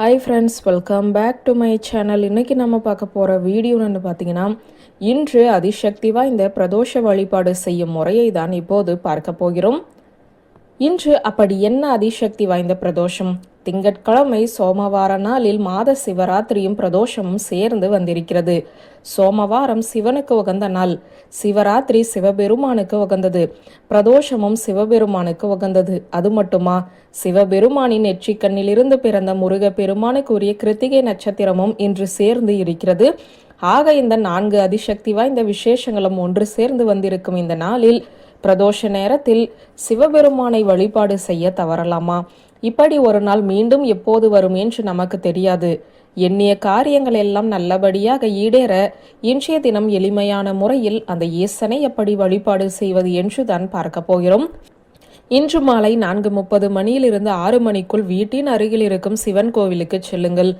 Hi friends welcome back to my channel இன்னைக்கு நம்ம பார்க்க போகிற வீடியோன்னு பார்த்தீங்கன்னா இன்று அதிசக்தி வாய்ந்த பிரதோஷ வழிபாடு செய்யும் முறையை தான் இப்போது பார்க்க போகிறோம். இன்று அப்படி என்ன அதிசக்தி வாய்ந்த பிரதோஷம்? திங்கட்கிழமை சோமவார நாளில் மாத சிவராத்திரியும் பிரதோஷமும் சேர்ந்து வந்திருக்கிறது. சோமவாரம் சிவனுக்கு உகந்த நாள். சிவராத்திரி சிவபெருமானுக்கு உகந்தது. பிரதோஷமும் சிவபெருமானுக்கு உகந்தது. அது மட்டுமா? சிவபெருமானின் நெற்றிக்கண்ணிலிருந்து பிறந்த முருக பெருமானுக்குரிய கிருத்திகை நட்சத்திரமும் இன்று சேர்ந்து இருக்கிறது. ஆக இந்த நான்கு அதிசக்தி வாய்ந்த விசேஷங்களும் ஒன்று சேர்ந்து வந்திருக்கும் இந்த நாளில் பிரதோஷ நேரத்தில் சிவபெருமானை வழிபாடு செய்ய தவறலாமா? இப்படி ஒரு நாள் மீண்டும் எப்போது வரும் என்று நமக்கு தெரியாது. எண்ணிய காரியங்கள் எல்லாம் நல்லபடியாக ஈடேற இன்றைய தினம் எளிமையான முறையில் அந்த ஈசனை எப்படி வழிபாடு செய்வது என்று தான் பார்க்க போகிறோம். இன்று மாலை நான்கு முப்பது மணியிலிருந்து ஆறு மணிக்குள் வீட்டின் அருகில் இருக்கும் சிவன் கோவிலுக்கு செல்லுங்கள்.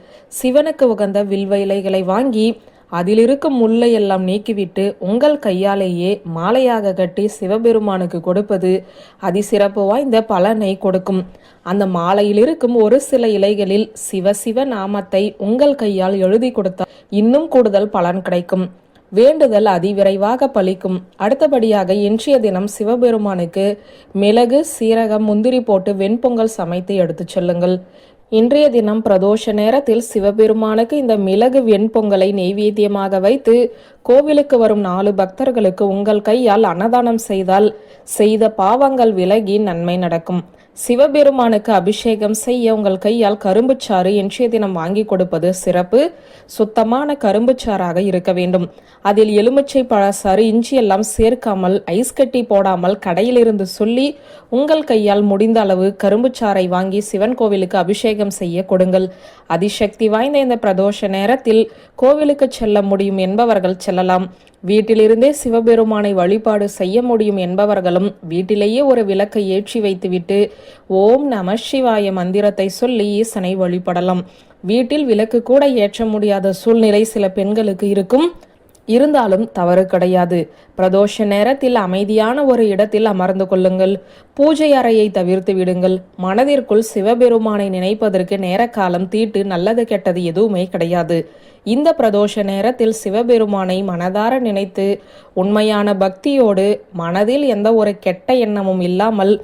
சிவனுக்கு உகந்த வில்வ இலைகளை வாங்கி அதிலிருக்கும் முல்லை எல்லாம் நீக்கிவிட்டு உங்கள் கையாலேயே மாலையாக கட்டி சிவபெருமானுக்கு கொடுப்பது அதிசிறப்பு வாய்ந்த பலனை கொடுக்கும். அந்த மாலையில் இருக்கும் ஒரு சில இலைகளில் சிவ சிவ நாமத்தை உங்கள் கையால் எழுதி கொடுத்தால் இன்னும் கூடுதல் பலன் கிடைக்கும். வேண்டுதல் அதிவிரைவாக பலிக்கும். அடுத்தபடியாக இன்றைய தினம் சிவபெருமானுக்கு மிளகு சீரகம் முந்திரி போட்டு வெண்பொங்கல் சமைத்து எடுத்துச் செல்லுங்கள். இன்றைய தினம் பிரதோஷ நேரத்தில் சிவபெருமானுக்கு இந்த மிளகு வெண்பொங்கலை நெய்வேத்தியமாக வைத்து கோவிலுக்கு வரும் நாலு பக்தர்களுக்கு உங்கள் கையால் அன்னதானம் செய்தால் செய்த பாவங்கள் விலகி நன்மை நடக்கும். சிவபெருமானுக்கு அபிஷேகம் செய்ய உங்கள் கையால் கரும்புச்சாறு இன்றைய தினம் வாங்கி கொடுப்பது சிறப்பு. சுத்தமான கரும்புச்சாறாக இருக்க வேண்டும். அதில் எலுமிச்சை பழசாறு இஞ்சி எல்லாம் சேர்க்காமல் ஐஸ் கட்டி போடாமல் கடையிலிருந்து சொல்லி உங்கள் கையால் முடிந்த அளவு கரும்புச்சாறை வாங்கி சிவன் கோவிலுக்கு அபிஷேகம் செய்ய கொடுங்கள். அதிசக்தி வாய்ந்த இந்த பிரதோஷ நேரத்தில் கோவிலுக்கு செல்ல முடியும் என்பவர்கள் செல்லலாம். வீட்டிலிருந்தே சிவபெருமானை வழிபாடு செய்ய முடியும் என்பவர்களும் வீட்டிலேயே ஒரு விளக்கை ஏற்றி வைத்துவிட்டு ஓம் நம சிவாய மந்திரத்தை சொல்லி ஈசனை வழிபடலாம். வீட்டில் விளக்கு கூட ஏற்ற முடியாத சூழ்நிலை சில பெண்களுக்கு இருக்கும். இருந்தாலும் தவறு கிடையாது. பிரதோஷ நேரத்தில் அமைதியான ஒரு இடத்தில் அமர்ந்து கொள்ளுங்கள். பூஜை அறையை தவிர்த்து விடுங்கள். மனதிற்குள் சிவபெருமானை நினைப்பதற்கு நேர காலம் தீட்டு நல்லது கெட்டது எதுவுமே கிடையாது. இந்த பிரதோஷ நேரத்தில் சிவபெருமானை மனதார நினைத்து உண்மையான பக்தியோடு மனதில் எந்த ஒரு கெட்ட எண்ணமும் இல்லாமல்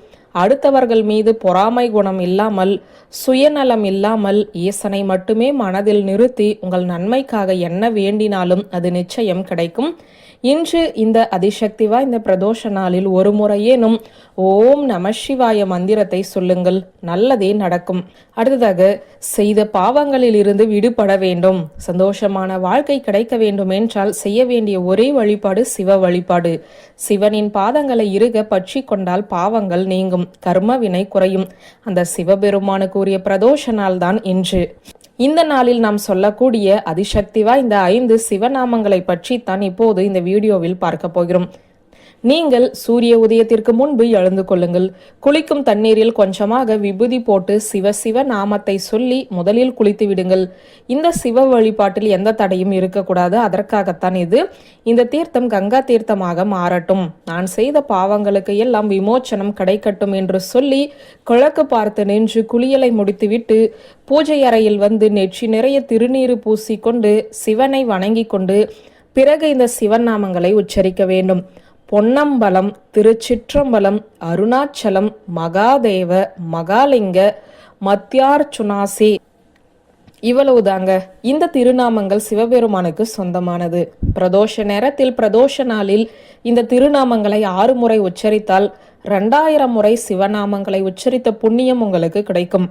அடுத்தவர்கள் மீது பொறாமை குணம் இல்லாமல் சுயநலம் இல்லாமல் ஈசனை மட்டுமே மனதில் நிறுத்தி உங்கள் நன்மைக்காக என்ன வேண்டினாலும் அது நிச்சயம் கிடைக்கும். இன்று இந்த அதிசக்தி வாய்ந்த பிரதோஷ நாளில் ஒரு முறையேனும் ஓம் நம சிவாய மந்திரத்தை சொல்லுங்கள். நல்லதே நடக்கும். அடுத்ததாக செய்த பாவங்களில் இருந்து விடுபட வேண்டும். சந்தோஷமான வாழ்க்கை கிடைக்க வேண்டும் என்றால் செய்ய வேண்டிய ஒரே வழிபாடு சிவ வழிபாடு. சிவனின் பாதங்களை இருக பற்றி கொண்டால் பாவங்கள் நீங்கும். கர்ம வினை குறையும். அந்த சிவபெருமானு கூறிய பிரதோஷ நாள் தான் இன்று. இந்த நாளில் நாம் சொல்லக்கூடிய அதிசக்தி வாய்ந்த ஐந்து சிவநாமங்களை பற்றி தான் இப்போது இந்த வீடியோவில் பார்க்க போகிறோம். நீங்கள் சூரிய உதயத்திற்கு முன்பு எழுந்து கொள்ளுங்கள். குளிக்கும் தண்ணீரில் கொஞ்சமாக விபூதி போட்டு சிவ சிவ நாமத்தை சொல்லி முதலில் குளித்து விடுங்கள். இந்த சிவ வழிபாட்டில் எந்த தடையும் இருக்கக்கூடாது. அதற்காகத்தான் இது. இந்த தீர்த்தம் கங்கா தீர்த்தமாக மாறட்டும். நான் செய்த பாவங்களுக்கு எல்லாம் விமோச்சனம் கிடைக்கட்டும் என்று சொல்லி கிழக்கு பார்த்து நின்று குளியலை முடித்துவிட்டு பூஜை அறையில் வந்து நெற்றி நிறைய திருநீறு பூசிக்கொண்டு சிவனை வணங்கி கொண்டு பிறகு இந்த சிவன் நாமங்களை உச்சரிக்க வேண்டும். பொன்னம்பலம் திருச்சிற்றம்பலம் அருணாச்சலம் மகாதேவ மகாலிங்க மத்தியார்ச்சுனாசி இவ்வளவுதாங்க. இந்த திருநாமங்கள் சிவபெருமானுக்கு சொந்தமானது. பிரதோஷ நேரத்தில் பிரதோஷ நாளில் இந்த திருநாமங்களை ஆறு முறை உச்சரித்தால் ரெண்டாயிரம் முறை சிவநாமங்களை உச்சரித்த புண்ணியம் உங்களுக்கு கிடைக்கும்.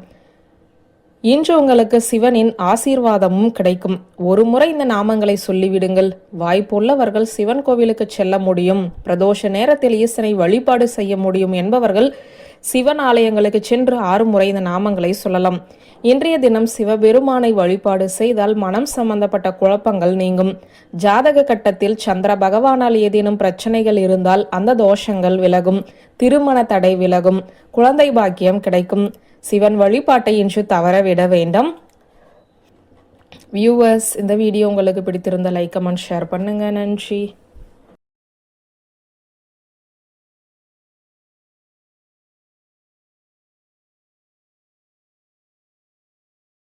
இன்று உங்களுக்கு சிவனின் ஆசீர்வாதமும் கிடைக்கும். ஒரு முறை இந்த நாமங்களை சொல்லிவிடுங்கள். வாய்ப்புள்ளவர்கள் சிவன் கோவிலுக்கு செல்ல முடியும். பிரதோஷ நேரத்தில் ஈசனை வழிபாடு செய்ய முடியும் என்பவர்கள் சிவன் ஆலயங்களுக்கு சென்று ஆறு முறை இந்த நாமங்களை சொல்லலாம். இன்றைய தினம் சிவபெருமானை வழிபாடு செய்தால் மனம் சம்பந்தப்பட்ட குழப்பங்கள் நீங்கும். ஜாதக கட்டத்தில் சந்திர பகவானால் ஏதேனும் பிரச்சனைகள் இருந்தால் அந்த தோஷங்கள் விலகும். திருமண தடை விலகும். குழந்தை பாக்கியம் கிடைக்கும். சிவன் வழிபாட்டை இன்று தவறவிட வேண்டாம். வியூவர்ஸ் இந்த வீடியோ உங்களுக்கு பிடித்திருந்த லைக் கமெண்ட் ஷேர் பண்ணுங்க. நன்றி.